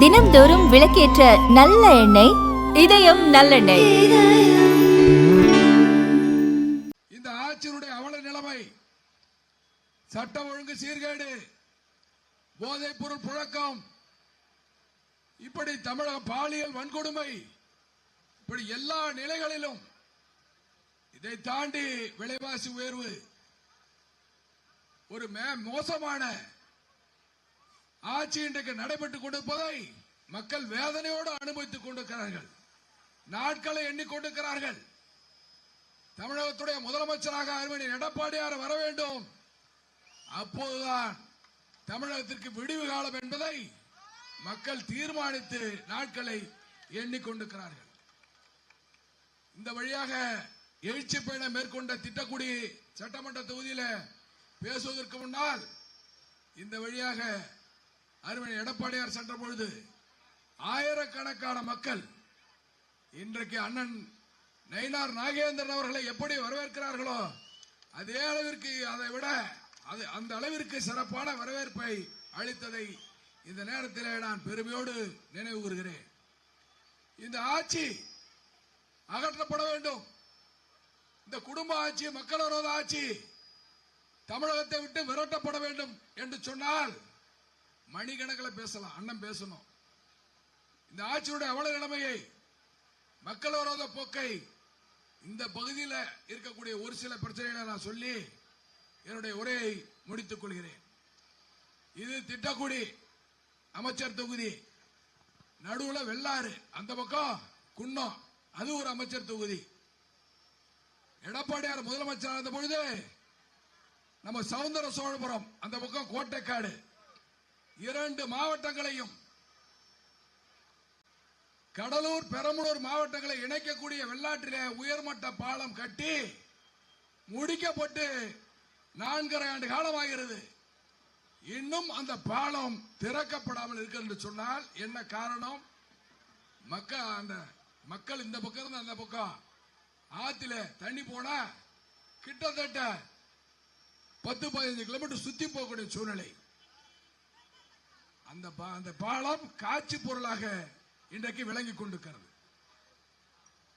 தினம்தோறும் விளக்கேற்ற நல்ல எண்ணெய் இதயம் நல்லெண்ணெய். இந்த ஆட்சியினுடைய அவல நிலைமை சட்டம் ஒழுங்கு சீர்கேடு போதைப் பொருள் புழக்கம் இப்படி தமிழக பாலியல் வன்கொடுமை இப்படி எல்லா நிலைகளிலும் இதை தாண்டி விலைவாசி உயர்வு ஒரு மே- மோசமான ஆட்சி இன்றைக்கு நடைபெற்றுக் கொண்டிருப்பதை மக்கள் வேதனையோடு அனுபவித்துக் கொண்டிருக்கிறார்கள். நாட்களை எண்ணிக்கொண்டிருக்கிறார்கள் தமிழகத்துடைய முதலமைச்சராக அருமணி எடப்பாடியார் வர வேண்டும். அப்போதுதான் தமிழகத்திற்கு விடிவு காலம் என்பதை மக்கள் தீர்மானித்து நாட்களை எண்ணிக்கொண்டிருக்கிறார்கள் இந்த வழியாக எழுச்சி பயணம் மேற்கொண்ட திட்டக்குடி சட்டமன்ற தொகுதியில் பேசுவதற்கு முன்னால் இந்த வழியாக அருமணி எடப்பாடியார் சென்ற பொழுது ஆயிரக்கணக்கான மக்கள் இன்றைக்கு அண்ணன் நயினார் நாகேந்திரன் அவர்களை எப்படி வரவேற்கிறார்களோ அதே அளவிற்கு அதை விட அது அந்த அளவிற்கு சிறப்பான வரவேற்பை அளித்ததை இந்த நேரத்தில் நான் பெருமையோடு நினைவு கூறுகிறேன். இந்த ஆட்சி அகற்றப்பட வேண்டும். இந்த குடும்ப ஆட்சி மக்கள் விரோத ஆட்சி தமிழகத்தை விட்டு விரட்டப்பட வேண்டும் என்று சொன்னால் மணிக்கணக்கில் பேசலாம் அண்ணன் பேசணும். இந்த ஆட்சியுடைய அவல நிலைமையை மக்கள் விரோத போக்கை இந்த பகுதியில் இருக்கக்கூடிய ஒரு சில பிரச்சனைகளை நான் சொல்லி என்னுடைய உரையை முடித்துக் கொள்கிறேன். இது திட்டக்குடி அமைச்சர் தொகுதி. நடுவுல வெள்ளாறு அந்த பக்கம் குன்னம் அது ஒரு அமைச்சர் தொகுதி. எடப்பாடியார் முதலமைச்சர் இருந்த பொழுது நம்ம சவுந்தர சோழபுரம் அந்த பக்கம் கோட்டைக்காடு இரண்டு மாவட்டங்களையும் கடலூர் பெரம்பலூர் மாவட்டங்களை இணைக்கக்கூடிய வெள்ளாற்றிலே உயர்மட்ட பாலம் கட்டி முடிக்கப்பட்டு நான்கரை ஆண்டு காலமாகிறது. இன்னும் அந்த பாலம் திறக்கப்படாமல் இருக்கிறது என்று சொன்னால் என்ன காரணம்? மக்கள் அந்த மக்கள் இந்த பக்கம் இருந்து அந்த பக்கம். ஆத்தில தண்ணி போனா கிட்டத்தட்ட பத்து பதினஞ்சு கிலோமீட்டர் சுத்தி போகக்கூடிய சூழ்நிலை. அந்த பா- அந்த பாலம் காட்சி பொருளாக இன்றைக்கு விளங்கி கொண்டிருக்கிறது.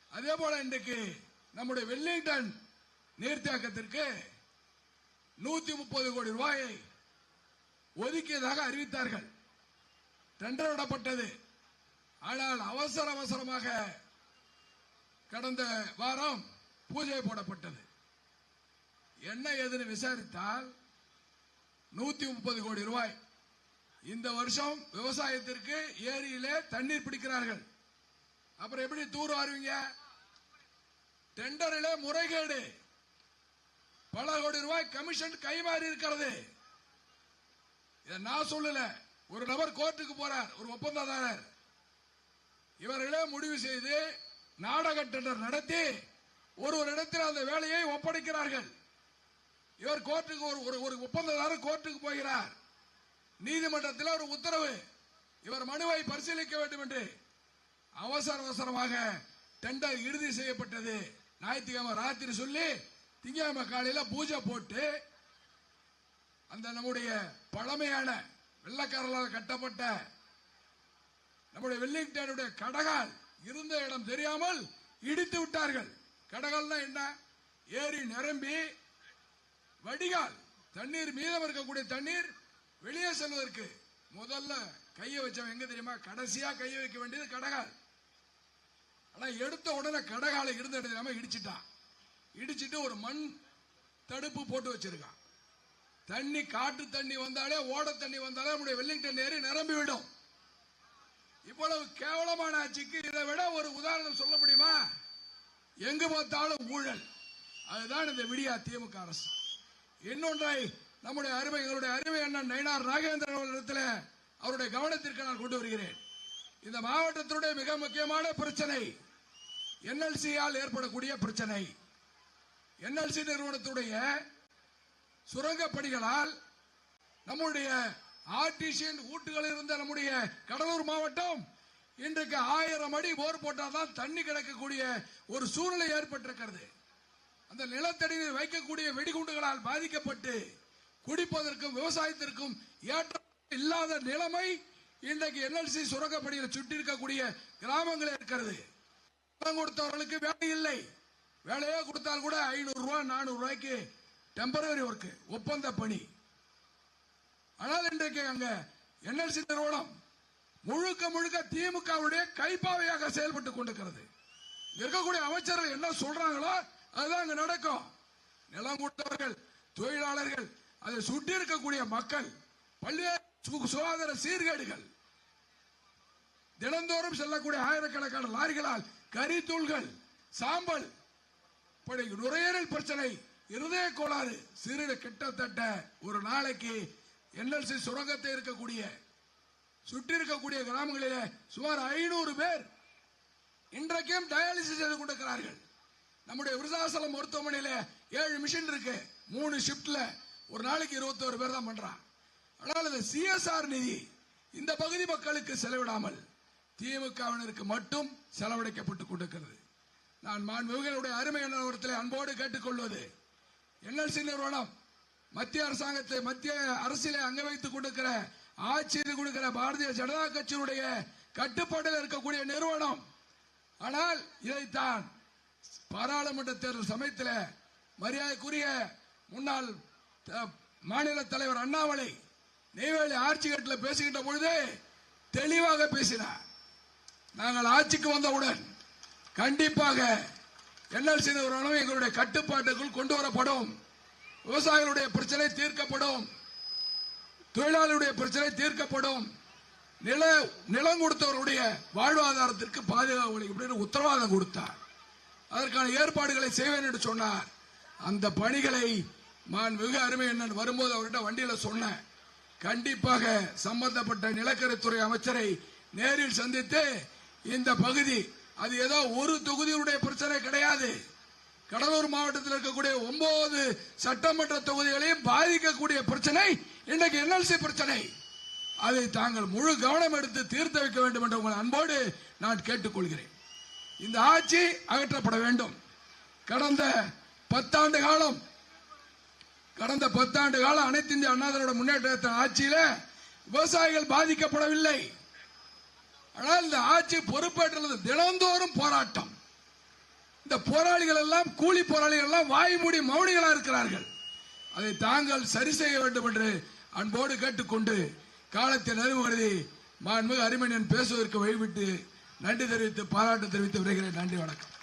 அதே போல இன்றைக்கு நம்முடைய வெல்லிங்டன் நீர்த்தேக்கத்திற்கு நூத்தி முப்பது கோடி ரூபாயை ஒதுக்கியதாக அறிவித்தார்கள். டெண்டர் விடப்பட்டது. ஆனால் அவசர அவசரமாக கடந்த வாரம் பூஜை போடப்பட்டது. என்ன ஏதுன்னு விசாரித்தால் நூத்தி முப்பது கோடி ரூபாய் இந்த வருஷம் விவசாயத்திற்கு ஏரியில தண்ணீர் பிடிக்கிறார்கள். அப்புறம் எப்படி தூர் வாருவீங்க? டெண்டரில் முறைகேடு. பல கோடி ரூபாய் கமிஷன் கைமாறி இருக்கிறது. இதை நான் சொல்லல. ஒரு நபர் கோர்ட்டுக்கு போறார் ஒரு ஒப்பந்ததாரர். இவர்களே முடிவு செய்து நாடக டெண்டர் நடத்தி ஒரு ஒரு இடத்தில் அந்த வேலையை ஒப்படைக்கிறார்கள். இவர் கோர்ட்டுக்கு ஒரு ஒரு- ஒரு ஒப்பந்ததாரர் கோர்ட்டுக்கு போகிறார். நீதிமன்றத்தில் ஒரு உத்தரவு. இவர் மனுவை பரிசீலிக்க வேண்டும் என்று அவசர அவசரமாக டெண்டர் இறுதி செய்யப்பட்டது. ஞாயிற்றுக்கிழமை ராத்திரி சொல்லி திங்கக்கிழமை காலையில பூஜை போட்டு அந்த நம்முடைய பழமையான வெள்ளக்காரர்களால் கட்டப்பட்ட நம்முடைய வெள்ளிங்டனுடைய கடகால் இருந்த இடம் தெரியாமல் இடித்து விட்டார்கள். கடகால்னா என்ன? ஏரி நிரம்பி வடிகால். தண்ணீர் மீதம் இருக்கக்கூடிய தண்ணீர் வெளியே செல்வதற்கு முதல்ல கையை வச்சவன் எங்க தெரியுமா? கடைசியா கையை வைக்க வேண்டியது கடகால். ஆனா எடுத்த உடனே கடகால இருந்த இடத்துல இடிச்சிட்டான். இடிச்சிட்டு ஒரு மண் தடுப்பு போட்டு வச்சிருக்கான். தண்ணி காட்டு தண்ணி வந்தாலே ஓட தண்ணி வந்தாலே நம்முடைய வெல்லிங்டன் ஏரி நிரம்பி விடும். இவ்வளவு கேவலமான ஆட்சிக்கு இதை விட ஒரு உதாரணம் சொல்ல முடியுமா? எங்கு பார்த்தாலும் ஊழல். அதுதான் இந்த விடியா திமுக அரசு. இன்னொன்றாய் நம்முடைய அருமை எங்களுடைய அருமை அண்ணன் நயினார் நாகேந்திரன் அவர்களிடத்தில் அவருடைய கவனத்திற்கு நான் கொண்டு வருகிறேன். இந்த மாவட்டத்தினுடைய மிக முக்கியமான பிரச்சனை என்எல்சியால் ஏற்படக்கூடிய பிரச்சனை. என்எல்சி நிறுவனத்துடைய சுரங்கப்படிகளால் நம்முடைய ஆர்டிசியன் ஊட்டுகளில் இருந்த நம்முடைய கடலூர் மாவட்டம் இன்றைக்கு ஆயிரம் அடி போர் போட்டால்தான் தண்ணி கிடைக்கக்கூடிய ஒரு சூழ்நிலை ஏற்பட்டிருக்கிறது. அந்த நிலத்தடியில் வைக்கக்கூடிய வெடிகுண்டுகளால் பாதிக்கப்பட்டு குடிப்பதற்கும் விவசாயத்திற்கும் ஏற்ற இல்லாத நிலைமை இன்றைக்கு என்எல்சி சுரங்கப்பணியில் சுற்றி இருக்கக்கூடிய கிராமங்களில் இருக்கிறது. பணம் கொடுத்தவர்களுக்கு வேலை இல்லை. வேலையே கொடுத்தால் கூட ஐநூறு ரூபாய் நானூறு ரூபாய்க்கு டெம்பரரி ஒர்க் ஒப்பந்த பணி. ஆனால் இன்றைக்கு அங்க என்எல்சி நிறுவனம் முழுக்க முழுக்க திமுகவுடைய கைப்பாவையாக செயல்பட்டு கொண்டிருக்கிறது. இருக்கக்கூடிய அமைச்சர்கள் என்ன சொல்றாங்களோ அதுதான் அங்க நடக்கும். நிலம் கொடுத்தவர்கள் தொழிலாளர்கள் அதை சுட்டி இருக்கக்கூடிய மக்கள் பல்வேறு சு- சுகாதார சீர்கேடுகள் தினந்தோறும் செல்லக்கூடிய ஆயிரக்கணக்கான லாரிகளால் கரித்தூள்கள் சாம்பல் இப்படி நுரையீரல் பிரச்சனை இருதய கோளாறு சிறுட கிட்டத்தட்ட ஒரு நாளைக்கு என்எல்சி சுரங்கத்தை இருக்கக்கூடிய சுற்றி இருக்கக்கூடிய கிராமங்களிலே சுமார் ஐநூறு பேர் இன்றைக்கும் டயாலிசிஸ் செய்து கொண்டிருக்கிறார்கள். நம்முடைய விருதாசலம் மருத்துவமனையில ஏழு மிஷின் இருக்கு. மூணு ஷிப்ட்ல ஒரு நாளைக்கு இருபத்தோரு பேர் தான் பண்றான். ஆனால் இந்த சிஎஸ்ஆர் நிதி இந்த பகுதி மக்களுக்கு செலவிடாமல் திமுகவினருக்கு மட்டும் செலவழிக்கப்பட்டுக் கொண்டிருக்கிறது. நான் மாண்புகளுடைய அருமை நிறுவனத்தில் அன்போடு கேட்டுக்கொள்வது என்எல்சி நிறுவனம் மத்திய அரசாங்கத்தை மத்திய அரசியலை அங்க வைத்துக் கொடுக்கிற ஆட்சியில் கொடுக்கிற பாரதிய ஜனதா கட்சியினுடைய கட்டுப்பாட்டில் இருக்கக்கூடிய நிறுவனம். ஆனால் இதைத்தான் பாராளுமன்ற தேர்தல் சமயத்தில் மரியாதைக்குரிய முன்னாள் மாநில தலைவர் அண்ணாமலை நெய்வேலி ஆட்சி கட்டில் பேசுகின்ற பொழுது தெளிவாக பேசினார். நாங்கள் ஆட்சிக்கு வந்தவுடன் கண்டிப்பாக என்எல்சி நிறுவனம் எங்களுடைய கட்டுப்பாட்டுக்குள் கொண்டு வரப்படும். விவசாயிகளுடைய பிரச்சனை தீர்க்கப்படும். தொழிலாளருடைய பிரச்சனை தீர்க்கப்படும். நில நிலம் கொடுத்தவருடைய வாழ்வாதாரத்திற்கு பாதுகாப்பு அளிக்கும் அப்படின்னு உத்தரவாதம் கொடுத்தார். அதற்கான ஏற்பாடுகளை செய்வேன் என்று சொன்னார். அந்த பணிகளை நான் வெகு அருமை என்ன வரும்போது அவர்கிட்ட வண்டியில சொன்னேன். கண்டிப்பாக சம்பந்தப்பட்ட நிலக்கரித்துறை அமைச்சரை நேரில் சந்தித்து இந்த பகுதி அது ஏதோ ஒரு தொகுதியுடைய பிரச்சனை கிடையாது. கடலூர் மாவட்டத்தில் இருக்கக்கூடிய ஒன்பது சட்டமன்ற தொகுதிகளையும் பாதிக்கக்கூடிய பிரச்சனை இன்றைக்கு என்எல்சி பிரச்சனை. அதை தாங்கள் முழு கவனம் எடுத்து தீர்த்து வைக்க வேண்டும் என்று உங்கள் அன்போடு நான் கேட்டுக்கொள்கிறேன். இந்த ஆட்சி அகற்றப்பட வேண்டும். கடந்த பத்தாண்டு காலம் கடந்த பத்தாண்டு காலம் அனைத்து இந்திய அண்ணா திராவிட முன்னேற்ற ஆட்சியில விவசாயிகள் பாதிக்கப்படவில்லை. ஆனால் இந்த ஆட்சி பொறுப்பேற்றுள்ளது தினந்தோறும் போராட்டம். இந்த போராளிகள் எல்லாம் கூலி போராளிகள் எல்லாம் வாய் மூடி மௌனிகளா இருக்கிறார்கள். அதை தாங்கள் சரி செய்ய வேண்டும் என்று அன்போடு கேட்டுக்கொண்டு காலத்தை நிறைவு மாண்புமிகு அரிமணியன் பேசுவதற்கு வழிவிட்டு நன்றி தெரிவித்து பாராட்டு தெரிவித்து வருகிறேன் நன்றி வணக்கம்.